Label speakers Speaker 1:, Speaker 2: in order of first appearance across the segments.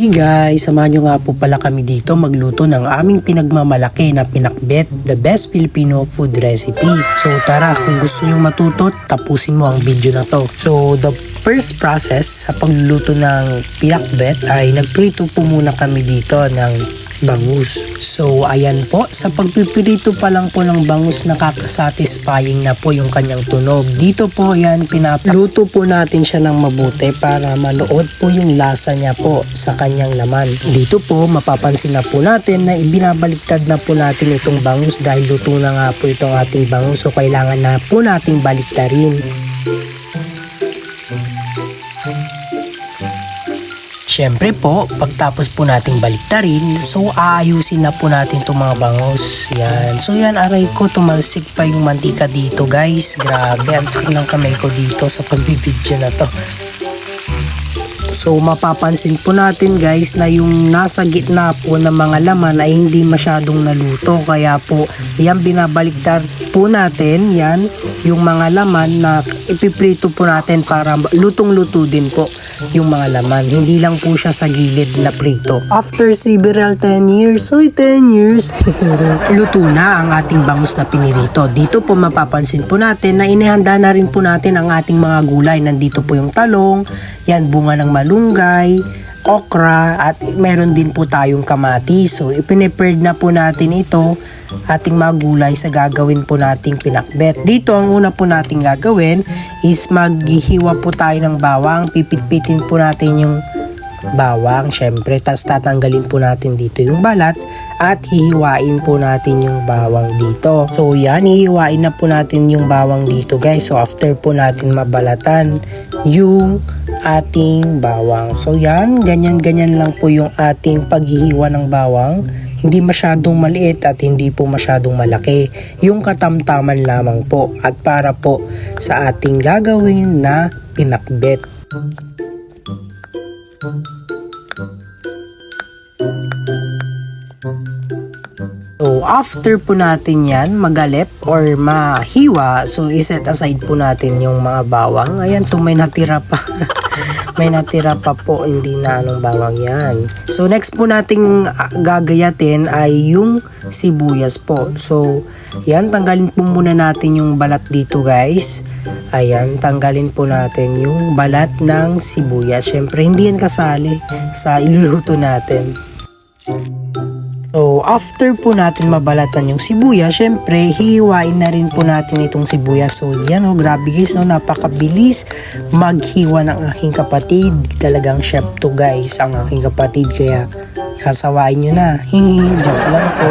Speaker 1: Hey guys, samahan nyo nga po pala kami dito magluto ng aming pinagmamalaki na pinakbet, the best Filipino food recipe. So tara, kung gusto nyo matuto, tapusin mo ang video na to. So the first process sa pagluluto ng pinakbet ay nagprito po muna kami dito ng bangus. So ayan po, sa pagpipirito pa lang po ng bangus nakakasatisfying na po yung kanyang tunog. Dito po yan, pinapluto po natin siya ng mabuti para manuot po yung lasa niya po sa kanyang laman. Dito po, mapapansin na po natin na ibinabaliktad na po natin itong bangus dahil luto na nga po itong ating bangus so kailangan na po nating baliktarin. Siyempre po, pagtapos po nating baliktarin, so aayusin na po natin itong mga bangos. Yan. So yan, aray ko, tumalsik pa yung mantika dito guys. Grabe, ang sakit ng kamay ko dito sa pagbibidyo na to. So mapapansin po natin guys na yung nasa gitna po ng mga laman ay hindi masyadong naluto kaya po yan binabaliktad po natin yan yung mga laman na ipiprito po natin para lutong-luto din po yung mga laman hindi lang po siya sa gilid na prito. After several 10 years, so 10 years, luto na ang ating bangus na pinirito. Dito po mapapansin po natin na inihanda na rin po natin ang ating mga gulay. Nandito po yung talong, yan bunga ng malunggay, okra at meron din po tayong kamatis. So ipinepared na po natin ito ating mga gulay sa gagawin po nating pinakbet. Dito ang una po nating gagawin is maghihiwa po tayo ng bawang. Pipit-pitin po natin yung bawang syempre tapos tatanggalin po natin dito yung balat at hihiwain po natin yung bawang dito so yan hihiwain na po natin yung bawang dito guys so after po natin mabalatan yung ating bawang. So yan ganyan ganyan lang po yung ating paghihiwa ng bawang. Hindi masyadong maliit at hindi po masyadong malaki. Yung katamtaman lamang po at para po sa ating gagawin na pinakbet So, after po natin yan, magalip or mahiwa, so iset aside po natin yung mga bawang. Ayan, so may natira pa. may natira pa po, hindi na anong bawang yan. So, next po nating ah, gagayatin ay yung sibuyas po. So, yan, tanggalin po muna natin yung balat dito guys. Ayan, tanggalin po natin yung balat ng sibuyas. Siyempre, hindi yan kasali sa iluluto natin. So, after po natin mabalatan yung sibuyas, syempre, hihiwain na rin po natin itong sibuyas. So, yan o, grabe guys, no, napakabilis maghiwa ng aking kapatid. Talagang chef to guys, ang aking kapatid. Kaya, kasawain nyo na. Hihi, joke lang po.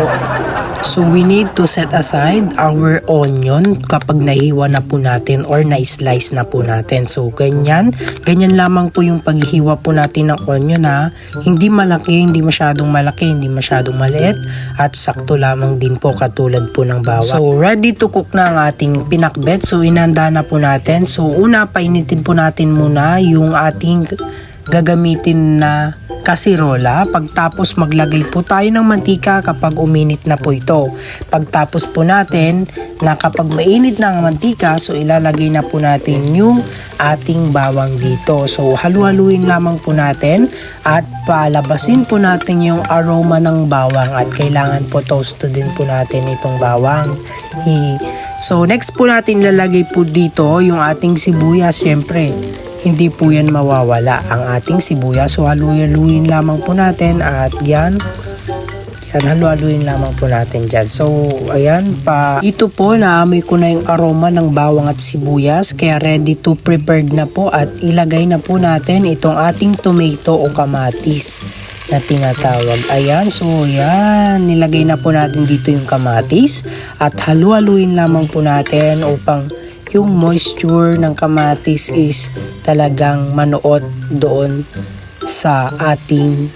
Speaker 1: So, we need to set aside our onion kapag nahiwa na po natin or na-slice na po natin. So, ganyan. Ganyan lamang po yung paghihiwa po natin ng onion ha. Hindi malaki, hindi masyadong malaki, hindi masyadong maliit. At sakto lamang din po katulad po ng bawang. So, ready to cook na ang ating pinakbet. So, inanda na po natin. So, una, painitin po natin muna yung ating gagamitin na kasirola. Pagtapos maglagay po tayo ng mantika kapag uminit na po ito. Pagtapos po natin na kapag mainit na ang mantika, so ilalagay na po natin yung ating bawang dito. So halu-haluin lamang po natin at palabasin po natin yung aroma ng bawang at kailangan po toast din po natin itong bawang. So next po natin lalagay po dito yung ating sibuyas syempre hindi po yan mawawala ang ating sibuyas. So haluin lamang po natin at yan. Yan, halu-haluin lamang po natin dyan. So, ayan pa. Ito po, naamoy ko na yung aroma ng bawang at sibuyas. Kaya ready to prepared na po at ilagay na po natin itong ating tomato o kamatis na tinatawag. Ayan, so yan. Nilagay na po natin dito yung kamatis at halu-haluin lamang po natin upang yung moisture ng kamatis is talagang manuot doon sa ating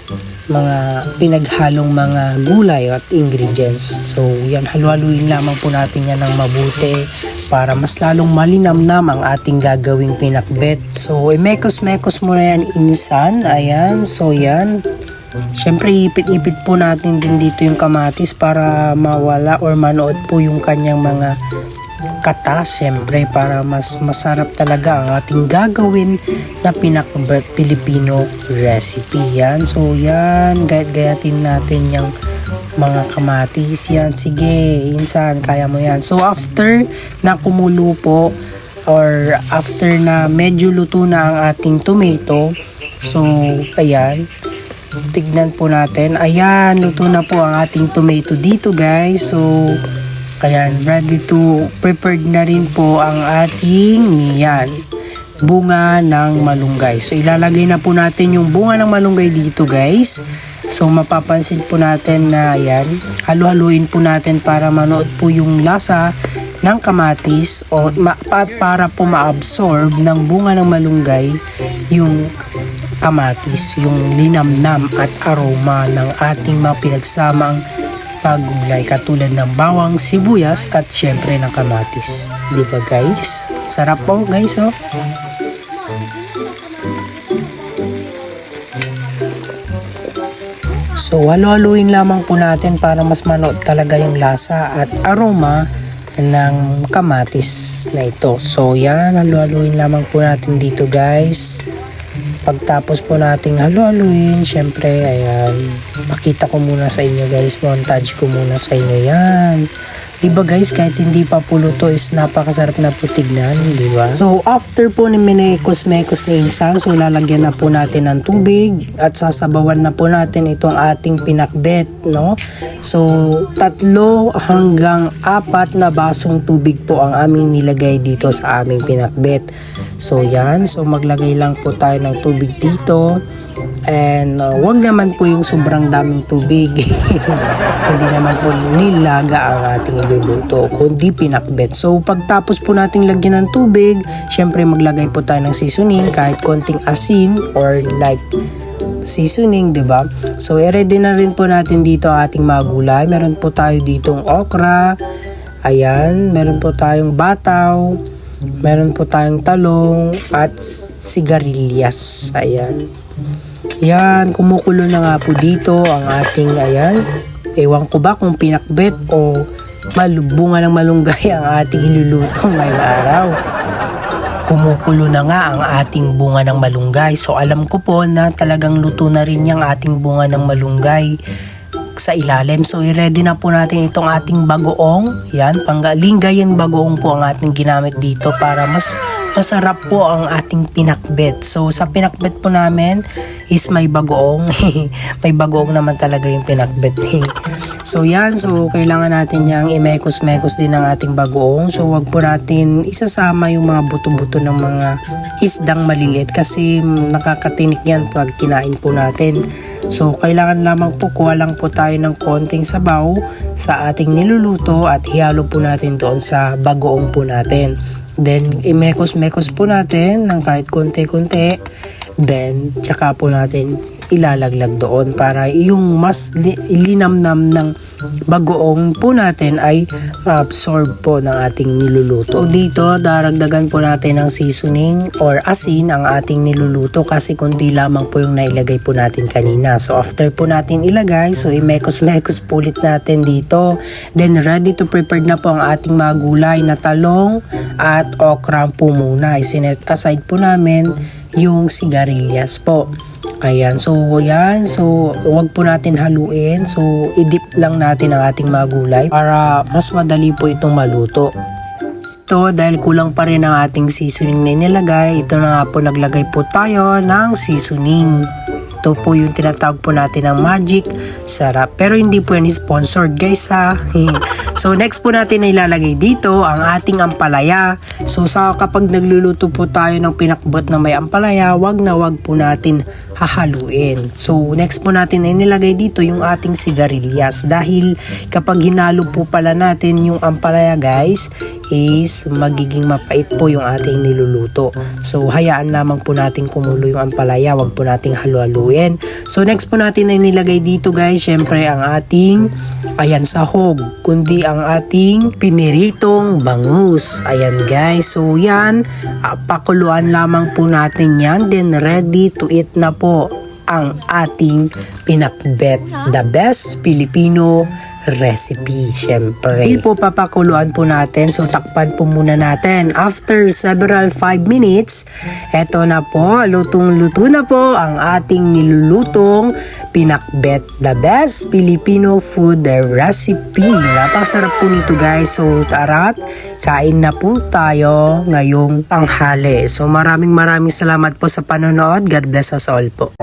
Speaker 1: mga pinaghalong mga gulay at ingredients. So, yan, halu-haluin lamang po natin yan ng mabuti para mas lalong malinamnam ang ating gagawing pinakbet. So, imekos-mekos mo na yan insan. Ayan, so yan. Siyempre, ipit-ipit po natin din dito yung kamatis para mawala or manood po yung kanyang mga katas syempre para mas masarap talaga ang ating gagawin na pinakabet Filipino recipe yan so yan gayat-gayatin natin yung mga kamatis yan sige insan kaya mo yan so after na kumulo po or after na medyo luto na ang ating tomato so ayan tignan po natin. Ayan, luto na po ang ating tomato dito guys. So, ayan, ready to prepared na rin po ang ating yan bunga ng malunggay. So, ilalagay na po natin yung bunga ng malunggay dito guys. So, mapapansin po natin na ayan, halu-haluin po natin para manood po yung lasa ng kamatis o ma- pa- para po ma-absorb ng bunga ng malunggay yung kamatis, yung linamnam at aroma ng ating mga pinagsamang pagulay katulad ng bawang, sibuyas at syempre ng kamatis. Di ba guys? Sarap po guys oh. So halo-haluin lamang po natin para mas manood talaga yung lasa at aroma ng kamatis na ito. So yan, halo-haluin lamang po natin dito guys. Pagtapos po nating halo-haluin, syempre, ayan, pakita ko muna sa inyo guys, montage ko muna sa inyo yan. Diba guys, kahit hindi pa po is napakasarap na po tignan, di ba? So after po ni minekos-mekos ni Insan, so lalagyan na po natin ng tubig at sasabawan na po natin itong ating pinakbet, no? So tatlo hanggang apat na basong tubig po ang aming nilagay dito sa aming pinakbet. So yan, so maglagay lang po tayo ng tubig dito. And uh, wag naman po yung sobrang daming tubig. Hindi naman po nilaga ang ating iluluto, kundi pinakbet. So pagtapos po nating lagyan ng tubig, syempre maglagay po tayo ng seasoning kahit konting asin or like seasoning, 'di ba? So i-ready na rin po natin dito ang ating mga gulay. Meron po tayo ditong okra. Ayan, meron po tayong bataw. Meron po tayong talong at sigarilyas. Ayan. Yan, kumukulo na nga po dito ang ating, ayan, ewan ko ba kung pinakbet o malubunga ng malunggay ang ating iluluto ngayong araw. Kumukulo na nga ang ating bunga ng malunggay. So alam ko po na talagang luto na rin yung ating bunga ng malunggay sa ilalim. So i-ready na po natin itong ating bagoong. Yan, panggalingayan bagoong po ang ating ginamit dito para mas masarap po ang ating pinakbet. So sa pinakbet po namin is may bagoong. may bagoong naman talaga yung pinakbet. so yan, so kailangan natin yang imekos-mekos din ang ating bagoong. So wag po natin isasama yung mga buto-buto ng mga isdang maliliit kasi nakakatinik yan pag kinain po natin. So kailangan lamang po kuha lang po tayo ng konting sabaw sa ating niluluto at hiyalo po natin doon sa bagoong po natin. Then, imekos-mekos po natin ng kahit konti-konti. Then, tsaka po natin ilalaglag doon para yung mas li- linamnam ng bagoong po natin ay absorb po ng ating niluluto. Dito, daragdagan po natin ng seasoning or asin ang ating niluluto kasi kundi lamang po yung nailagay po natin kanina. So, after po natin ilagay, so imekos-mekos po ulit natin dito. Then, ready to prepare na po ang ating mga gulay na talong at okra po muna. Isinet aside po namin yung sigarilyas po. Ayan, so yan, so wag po natin haluin. So i-dip lang natin ang ating mga gulay para mas madali po itong maluto. Ito, dahil kulang pa rin ang ating seasoning na inilagay, ito na nga po naglagay po tayo ng seasoning. Ito po yung tinatawag po natin ng magic sarap. Pero hindi po yan sponsored guys ha. so next po natin na ilalagay dito ang ating ampalaya. So sa kapag nagluluto po tayo ng pinakbot na may ampalaya, wag na wag po natin hahaluin. So next po natin ay nilagay dito yung ating sigarilyas dahil kapag hinalo po pala natin yung ampalaya guys is magiging mapait po yung ating niluluto. So hayaan lamang po natin kumulo yung ampalaya, wag po nating halu-haluin. So next po natin ay nilagay dito guys, syempre ang ating ayan sahog, kundi ang ating piniritong bangus. Ayan guys, so yan, pakuluan lamang po natin yan, then ready to eat na po ang ating pinakbet. The best Filipino recipe, syempre. Hindi po papakuluan po natin, so takpan po muna natin. After several 5 minutes, eto na po, lutong-luto na po ang ating nilulutong pinakbet the best Filipino food recipe. Napakasarap po nito guys. So tara't kain na po tayo ngayong tanghali. So maraming maraming salamat po sa panonood. God bless us all po.